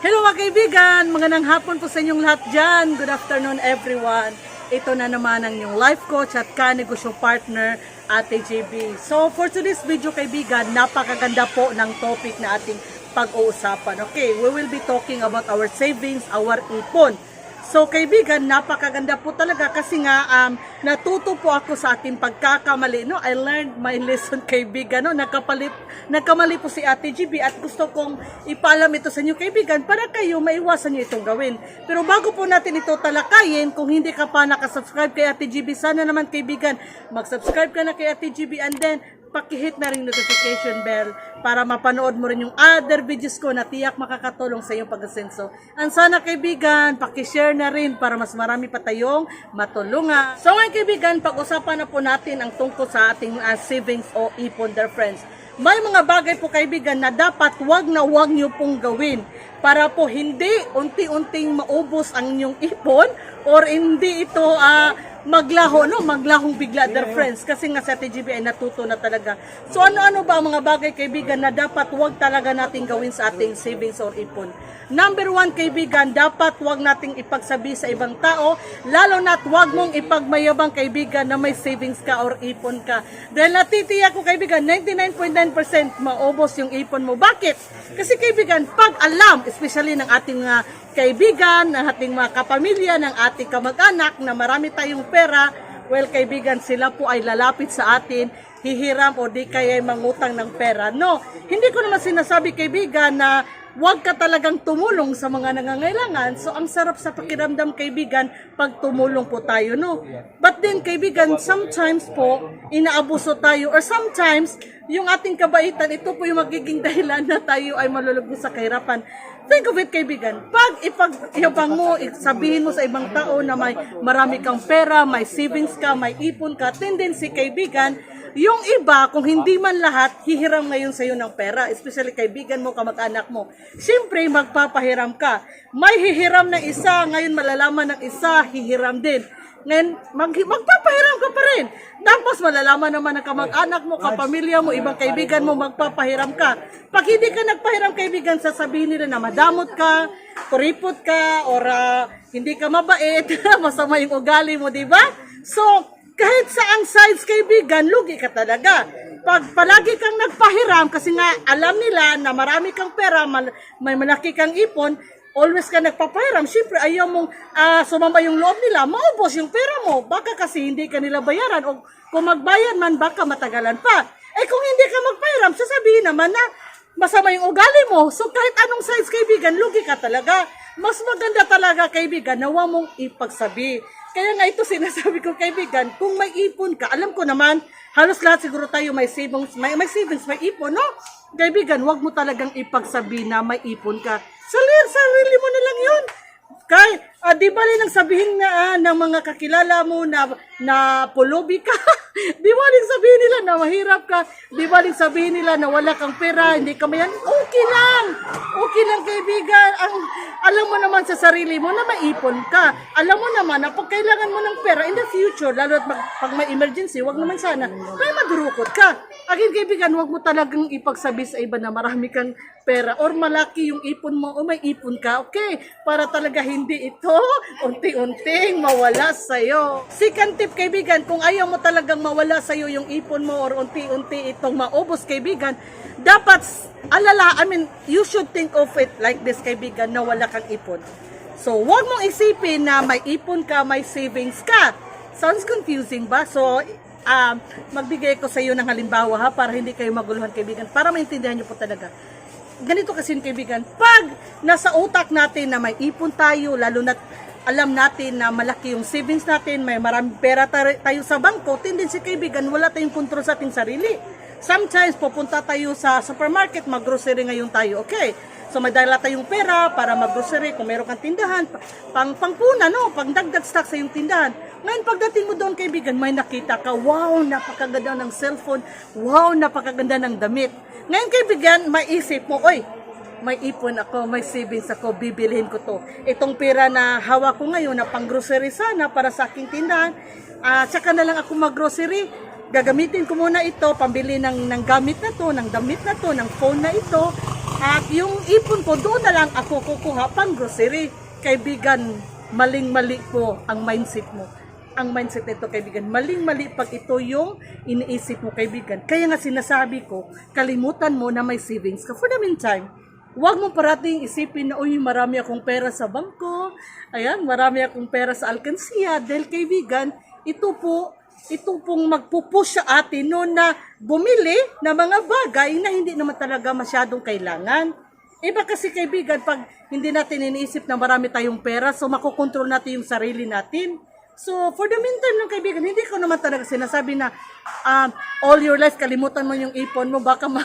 Hello mga kaibigan! Magandang hapon po sa inyong lahat dyan. Good afternoon everyone. Ito na naman ang inyong life coach at ka-negosyo partner, Ate JB. So for today's video kaibigan, napakaganda po ng topic na ating pag-uusapan. Okay, we will be talking about our savings, our ipon. So kaibigan, napakaganda po talaga kasi nga um, natuto po ako sa ating pagkakamali. No? I learned my lesson kaibigan. No? Nagkapalit, nagkamali po si Ate GB at gusto kong ipaalam ito sa inyo kaibigan para kayo maiwasan nyo itong gawin. Pero bago po natin ito talakayin, kung hindi ka pa nakasubscribe kay Ate GB, sana naman kaibigan, mag-subscribe ka na kay Ate GB and then pakihit na rin notification bell para mapanood mo rin yung other videos ko na tiyak makakatulong sa iyong pag-asenso. Ang sana kaibigan, pakishare na rin para mas marami pa tayong matulungan. So ngayon kaibigan, pag-usapan na po natin ang tungkol sa ating uh, savings o ipon dear friends. May mga bagay po kaibigan na dapat wag na wag nyo pong gawin para po hindi unti-unting maubos ang inyong ipon or hindi ito ah, maglaho, no? Maglahong bigla, dear friends. Kasi nga sa TGB ay natuto na talaga. So ano-ano ba ang mga bagay, kaibigan, na dapat wag talaga nating gawin sa ating savings or ipon? Number one, kaibigan, dapat wag nating ipagsabi sa ibang tao, lalo na't wag mong ipagmayabang, kaibigan, na may savings ka or ipon ka. Dahil natitiyak ko, kaibigan, 99.9% maubos yung ipon mo. Bakit? Kasi, kaibigan, pag alam, especially ng ating mga kaibigan, ng ating mga kapamilya, ng ating kamag-anak, na marami tayong pera, well, kaibigan, sila po ay lalapit sa atin, hihiram o di kaya ay mangutang ng pera. No, hindi ko naman sinasabi, kaibigan, na huwag ka talagang tumulong sa mga nangangailangan. So, ang sarap sa pakiramdam, kaibigan, pag tumulong po tayo, no? But then, kaibigan, sometimes po, inaabuso tayo or sometimes, yung ating kabaitan, ito po yung magiging dahilan na tayo ay malulugos sa kahirapan. Think of it, kaibigan. Pag ipag-yabang mo, sabihin mo sa ibang tao na may marami kang pera, may savings ka, may ipon ka, tendency, kaibigan, yung iba, kung hindi man lahat, hihiram ngayon sa'yo ng pera, especially kaibigan mo, kamag-anak mo. Siyempre, magpapahiram ka. May hihiram na isa, ngayon malalaman ng isa, hihiram din. Ngayon, mag, magpapahiram ka pa rin. Tapos malalaman naman ng kamag-anak mo, kapamilya mo, ibang kaibigan mo, magpapahiram ka. Pag hindi ka nagpahiram kaibigan, sasabihin nila na madamot ka, kuripot ka, or ah, hindi ka mabait, masama yung ugali mo, di ba? So, kahit sa ang sides kaibigan, lugi ka talaga. Pag palagi kang nagpahiram, kasi nga alam nila na marami kang pera, mal- may malaki kang ipon, always ka nagpapahiram, syempre ayaw mong ah, sumama yung loob nila, maubos yung pera mo. Baka kasi hindi ka nila bayaran o kung magbayad man, baka matagalan pa. Eh kung hindi ka magpahiram, sasabihin naman na masama yung ugali mo. So kahit anong size kaibigan, lugi ka talaga. Mas maganda talaga kaibigan, nawa mong ipagsabi. Kaya nga ito sinasabi ko kaibigan, kung may ipon ka, alam ko naman, halos lahat siguro tayo may savings, may, may savings, may ipon, no? Kaibigan, wag mo talagang ipagsabi na may ipon ka. Salir, sarili mo na lang yun. Kay, ah, di ba rin ang sabihin na ah, ng mga kakilala mo na, na pulubi ka? di ba rin sabihin nila na mahirap ka? Di ba rin sabihin nila na wala kang pera, hindi ka mayan? Okay lang! Okay lang kaibigan. Ang, alam mo naman sa sarili mo na maipon ka. Alam mo naman na pag kailangan mo ng pera in the future, lalo at mag, pag may emergency, wag naman sana, may madurukot ka. Akin kaibigan, wag mo talagang ipagsabi sa iba na marami kang pera or malaki yung ipon mo o may ipon ka, okay? Para talaga hindi ito unti-unting mawala sa'yo. Second tip, kaibigan, kung ayaw mo talagang mawala sa'yo yung ipon mo or unti-unti itong maubos, kaibigan, dapat alala, I mean, you should think of it like this, kaibigan, na wala kang ipon. So, wag mong isipin na may ipon ka, may savings ka. Sounds confusing ba? So, um, magbigay ko sa iyo ng halimbawa ha, para hindi kayo maguluhan kaibigan, para maintindihan niyo po talaga. Ganito kasi yung kaibigan, pag nasa utak natin na may ipon tayo, lalo na alam natin na malaki yung savings natin, may maraming pera tayo sa bangko, tendency kaibigan, wala tayong control sa ating sarili. Sometimes, pupunta tayo sa supermarket, mag-grocery ngayon tayo, okay? So may dala tayong pera para mag-grocery kung meron kang tindahan, pa- pang pangpuna no, pang dagdag stock sa iyong tindahan. Ngayon pagdating mo doon kaibigan, may nakita ka, wow, napakaganda ng cellphone, wow, napakaganda ng damit. Ngayon kaibigan, maisip mo, oy, may ipon ako, may savings ako, bibilhin ko to. Itong pera na hawak ko ngayon na pang grocery sana para sa aking tindahan, ah tsaka na lang ako mag-grocery, gagamitin ko muna ito, pambili ng, ng gamit na to, ng damit na to, ng phone na ito, At yung ipon ko, doon na lang ako kukuha pang grocery. Kaibigan, maling-mali po ang mindset mo. Ang mindset nito, kaibigan, maling-mali pag ito yung iniisip mo, kaibigan. Kaya nga sinasabi ko, kalimutan mo na may savings ka. For the meantime, Huwag mo parating isipin na, uy, marami akong pera sa bangko. Ayan, marami akong pera sa alkansiya. Dahil kaibigan, ito po, ito pong magpupush sa atin no na bumili ng mga bagay na hindi naman talaga masyadong kailangan. Iba kasi kaibigan, pag hindi natin iniisip na marami tayong pera, so makokontrol natin yung sarili natin. So, for the meantime ng kaibigan, hindi ko naman talaga sinasabi na um, all your life kalimutan mo yung ipon mo, baka ma...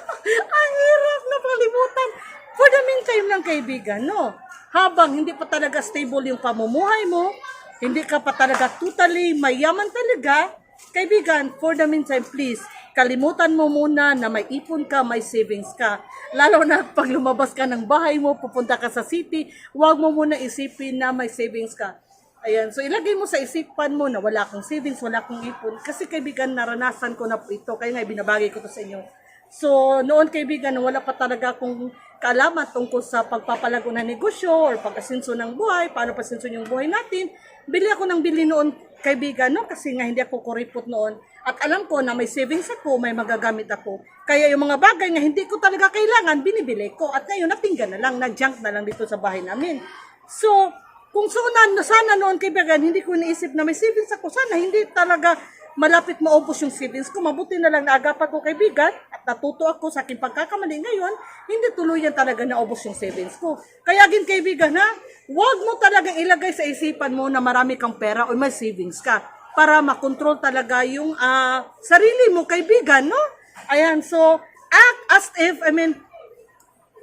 Ang hirap na kalimutan. For the meantime ng kaibigan, no? Habang hindi pa talaga stable yung pamumuhay mo, hindi ka pa talaga totally mayaman talaga, kaibigan, for the meantime, please, kalimutan mo muna na may ipon ka, may savings ka. Lalo na pag lumabas ka ng bahay mo, pupunta ka sa city, huwag mo muna isipin na may savings ka. Ayan, so ilagay mo sa isipan mo na wala kang savings, wala kang ipon. Kasi kaibigan, naranasan ko na po ito, kaya nga binabagay ko to sa inyo. So, noon kaibigan, wala pa talaga akong kaalaman tungkol sa pagpapalago ng negosyo or pag-asinso ng buhay, paano pasinso yung buhay natin. Bili ako ng bili noon kaibigan, no? kasi nga hindi ako kuripot noon. At alam ko na may savings ako, may magagamit ako. Kaya yung mga bagay na hindi ko talaga kailangan, binibili ko. At ngayon, natinggan na lang, na-junk na lang dito sa bahay namin. So, kung sana, sana noon kaibigan, hindi ko naisip na may savings ako, sana hindi talaga malapit maubos yung savings ko. Mabuti na lang naagapan ko kaibigan at natuto ako sa aking pagkakamali ngayon, hindi tuluyan talaga naubos yung savings ko. Kaya gin kaibigan ha, huwag mo talagang ilagay sa isipan mo na marami kang pera o may savings ka para makontrol talaga yung ah, sarili mo kaibigan, no? Ayan, so act as if, I mean,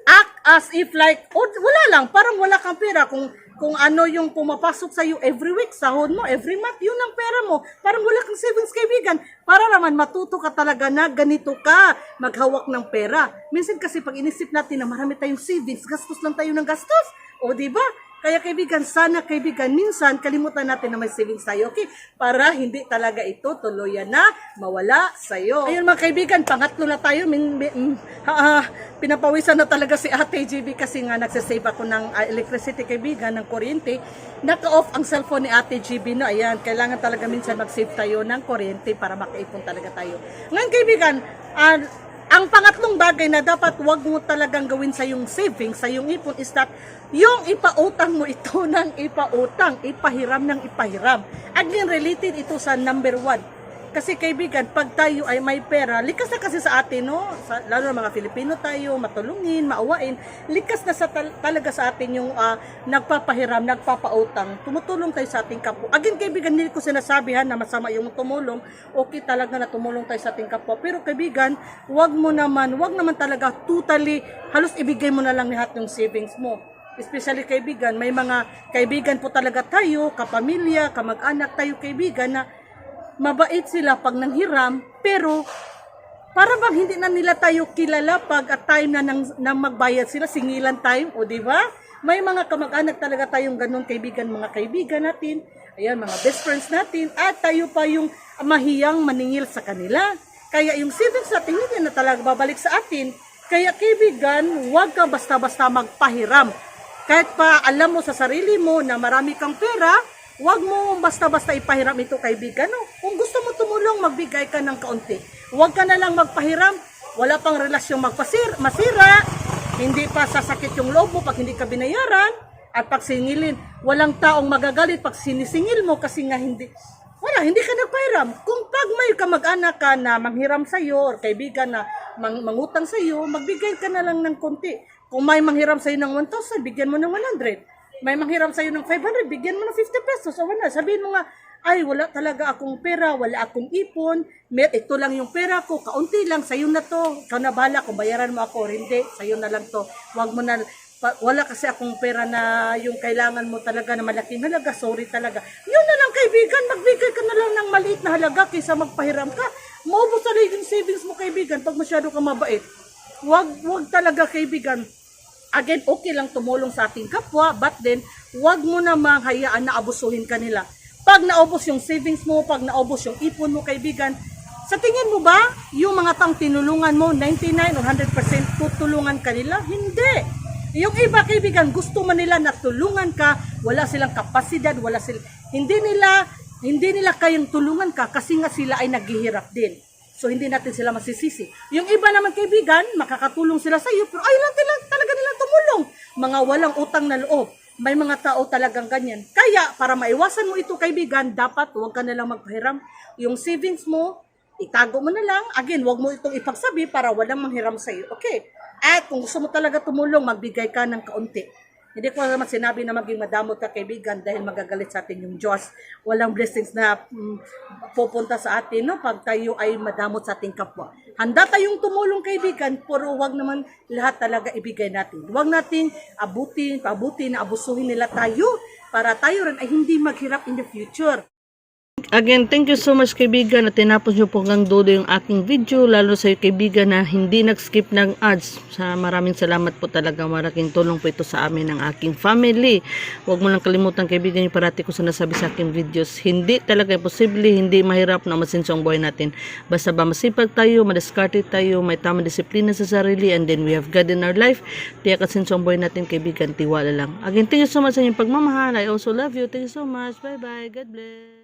act as if like, oh, wala lang, parang wala kang pera. Kung, kung ano yung pumapasok sa iyo every week, sahod mo, every month, yun ang pera mo. Parang wala kang savings kaibigan. Para naman matuto ka talaga na ganito ka maghawak ng pera. Minsan kasi pag inisip natin na marami tayong savings, gastos lang tayo ng gastos. O di ba? Kaya kaibigan, sana kaibigan, minsan kalimutan natin na may savings tayo, okay? Para hindi talaga ito tuluyan na mawala sa'yo. Ayun mga kaibigan, pangatlo na tayo. Min, min, mm, ha, ah, pinapawisan na talaga si Ate JB kasi nga nagsasave ako ng ah, electricity kaibigan, ng kuryente. Naka-off ang cellphone ni Ate JB, no? Ayan, kailangan talaga minsan mag-save tayo ng kuryente para makaipon talaga tayo. Ngayon kaibigan, ah, ang pangatlong bagay na dapat wag mo talagang gawin sa yung savings, sa yung ipon is that yung ipautang mo ito ng ipautang, ipahiram ng ipahiram. Again, related ito sa number one. Kasi kaibigan, pag tayo ay may pera, likas na kasi sa atin, no? Sa, lalo na mga Filipino tayo, matulungin, maawain, likas na sa tal- talaga sa atin yung ah, nagpapahiram, nagpapautang, tumutulong tayo sa ating kapwa. Again, kaibigan, hindi ko sinasabi ha, na masama yung tumulong, okay talaga na tumulong tayo sa ating kapwa. Pero kaibigan, wag mo naman, wag naman talaga totally, halos ibigay mo na lang lahat yung savings mo. Especially kaibigan, may mga kaibigan po talaga tayo, kapamilya, kamag-anak tayo kaibigan na mabait sila pag nanghiram, pero para bang hindi na nila tayo kilala pag at time na nang, nang magbayad sila, singilan time, o di ba? May mga kamag-anak talaga tayong ganun kaibigan, mga kaibigan natin, ayan, mga best friends natin, at tayo pa yung mahiyang maningil sa kanila. Kaya yung savings natin, hindi na talaga babalik sa atin. Kaya kaibigan, huwag ka basta-basta magpahiram. Kahit pa alam mo sa sarili mo na marami kang pera, Huwag mo basta-basta ipahiram ito kaibigan. No? Kung gusto mo tumulong, magbigay ka ng kaunti. Huwag ka na lang magpahiram. Wala pang relasyong magpasir, masira. Hindi pa sasakit yung loob mo pag hindi ka binayaran. At pag singilin, walang taong magagalit pag sinisingil mo kasi nga hindi, wala, hindi ka nagpahiram. Kung pag may kamag-anak ka na manghiram sa'yo or kaibigan na mang, mangutang sa'yo, magbigay ka na lang ng konti. Kung may manghiram sa'yo ng 1,000, bigyan mo ng 100 may manghiram sa'yo ng 500, bigyan mo ng 50 pesos. O wala, sabihin mo nga, ay wala talaga akong pera, wala akong ipon, may, ito lang yung pera ko, kaunti lang, sa'yo na to. Ikaw na bala, kung bayaran mo ako or hindi, sa'yo na lang to. Huwag mo na, pa, wala kasi akong pera na yung kailangan mo talaga na malaking halaga, sorry talaga. Yun na lang kaibigan, magbigay ka na lang ng maliit na halaga kaysa magpahiram ka. Maubos rin yung savings mo kaibigan pag masyado ka mabait. Wag, wag talaga kaibigan, again, okay lang tumulong sa ating kapwa, but then, wag mo namang hayaan na abusuhin ka nila. Pag naubos yung savings mo, pag naubos yung ipon mo, kaibigan, Sa tingin mo ba, yung mga taong tinulungan mo, 99 or 100% tutulungan ka nila? Hindi. Yung iba kaibigan, gusto man nila na tulungan ka, wala silang kapasidad, wala sila, hindi nila, hindi nila kayang tulungan ka kasi nga sila ay naghihirap din. So hindi natin sila masisisi. Yung iba naman kaibigan, makakatulong sila sa iyo, pero ayaw lang nilang tumulong. Mga walang utang na loob. May mga tao talagang ganyan. Kaya, para maiwasan mo ito kaibigan, dapat huwag ka na lang magpahiram. Yung savings mo, itago mo na lang. Again, huwag mo itong ipagsabi para walang manghiram sa iyo. Okay? At kung gusto mo talaga tumulong, magbigay ka ng kaunti. Hindi ko naman sinabi na maging madamot ka kaibigan dahil magagalit sa atin yung Diyos. Walang blessings na mm, pupunta sa atin no, pag tayo ay madamot sa ating kapwa. Handa tayong tumulong kaibigan, pero huwag naman lahat talaga ibigay natin. Huwag nating abutin, pabutin, na abusuhin nila tayo para tayo rin ay hindi maghirap in the future. Again, thank you so much kaibigan na tinapos nyo po hanggang dulo yung aking video, lalo sa kaibigan na hindi nag-skip ng ads. Sa maraming salamat po talaga, malaking tulong po ito sa amin ng aking family. Huwag mo lang kalimutan kaibigan yung parati ko sinasabi sa aking videos, hindi talaga posible, hindi mahirap na masinsong buhay natin. Basta ba masipag tayo, madiskarte tayo, may tamang disiplina sa sarili, and then we have God in our life, tiyak at sinsong buhay natin kaibigan, tiwala lang. Again, thank you so much sa inyong pagmamahal. I also love you. Thank you so much. Bye-bye. God bless.